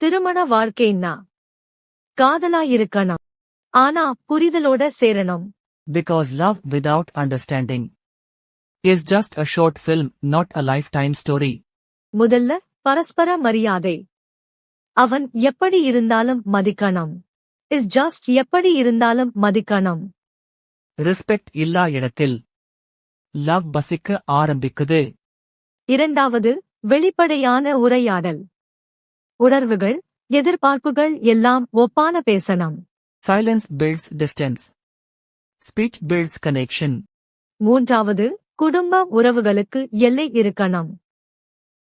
திருமண வாழ்க்கைன்னா காதலா இருக்கணும் ஆனா புரிதலோட சேரணும். Because love without understanding is just a short film, not a lifetime story. முதல்ல பரஸ்பர மரியாதை. அவன் எப்படி இருந்தாலும் மதிக்கணும். இஸ் ஜஸ்ட் எப்படி இருந்தாலும் மதிக்கணும். ரெஸ்பெக்ட் இல்லா இடத்தில் லவ் பசிக்க ஆரம்பிக்குது. இரண்டாவது வெளிப்படையான உரையாடல். உணர்வுகள் எதிர்பார்ப்புகள் எல்லாம் ஒப்பான பேசணும் silence builds distance speech builds connection மூன்றாவது குடும்ப உறவுகளுக்கு எல்லை இருக்கணும்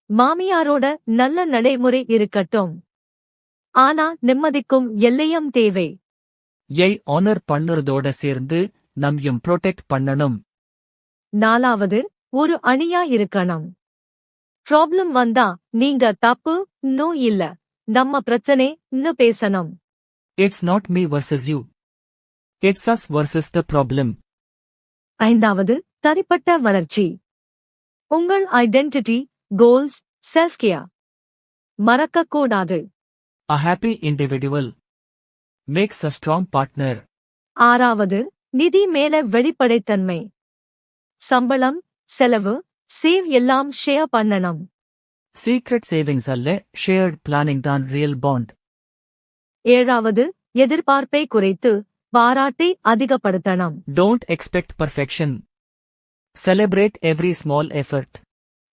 மாமியாரோட நல்ல நடைமுறை இருக்கட்டும். ஆனா நிம்மதிக்கும் எல்லையும் தேவை. ஏய் ஆனர் பண்ணுறதோட சேர்ந்து நம்மையும் ப்ரொடெக்ட் பண்ணணும். நாலாவது ஒரு அணியா இருக்கணும் ப்ராப்ளம் வந்தா நீங்க தப்பு நோ இல்ல. நம்ம பிரச்சனை இன்னும் பேசணும். It's not me versus you it's us versus the problem ஐந்தாவது தனிப்பட்ட வளர்ச்சி. உங்கள் ஐடென்டிட்டி கோல்ஸ் செல்ஃப் கேர் மறக்கக்கூடாது. A happy individual makes a strong partner ஆறாவது நிதி மேல வெளிப்படைத்தன்மை. சம்பளம் செலவு சேவ் எல்லாம் ஷேர் பண்ணணும். சீக்ரெட் சேவிங்ஸ் அல்ல ஷேர்ட் பிளானிங் தான் ரியல் பாண்ட் ஏழாவது எதிர்பார்ப்பை குறைத்து பாராட்டை அதிகப்படுத்தணும். Don't expect perfection celebrate every small effort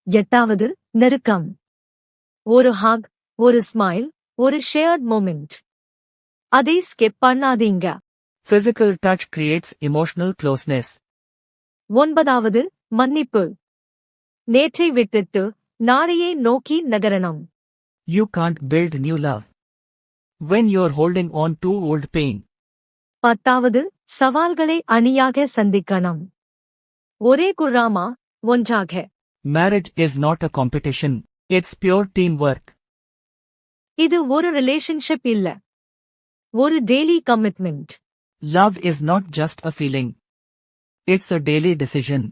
எட்டாவது நெருக்கம். ஒரு ஹாக் ஒரு ஸ்மைல் ஒரு ஷேர்ட் மொமெண்ட் அதை ஸ்கிப் பண்ணாதீங்க. Physical touch creates emotional closeness ஒன்பதாவது மன்னிப்பு. நேற்றை விட்டுட்டு நாளையை நோக்கி நகரணும். You can't build new love when you're holding on to old pain பத்தாவது சவால்களை அணியாக சந்திக்கணும். ஒரே குழாமா ஒன்றாக. Marriage is not a competition it's pure teamwork இது ஒரு ரிலேஷன்ஷிப் இல்ல. ஒரு daily commitment love is not just a feeling it's a daily decision